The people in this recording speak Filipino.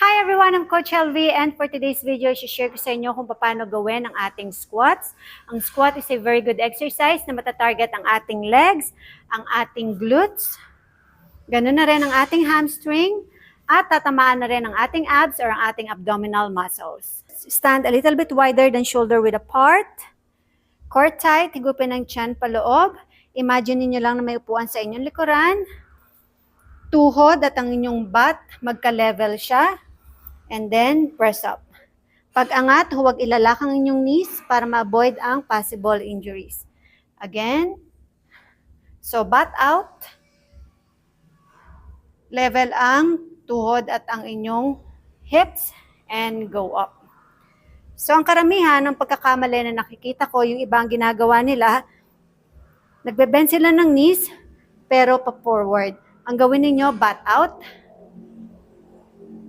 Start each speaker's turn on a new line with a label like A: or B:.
A: Hi everyone, I'm Coach LV and for today's video, share ko sa inyo kung paano gawin ang ating squats. Ang squat is a very good exercise na matatarget ang ating legs, ang ating glutes, ganun na rin ang ating hamstring, at tatamaan na rin ang ating abs or ang ating abdominal muscles. Stand a little bit wider than shoulder width apart. Core tight, higupin ang chan paloob. Imagine niyo lang na may upuan sa inyong likuran. Tuhod at ang inyong butt, magka-level siya. And then, press up. Pag angat, huwag ilalak ang inyong knees para ma-avoid ang possible injuries. Again. So, butt out. Level ang tuhod at ang inyong hips and go up. So, ang karamihan ng pagkakamali na nakikita ko, yung ibang ginagawa nila, nagbe-bend sila ng knees, pero pa-forward. Ang gawin ninyo, butt out,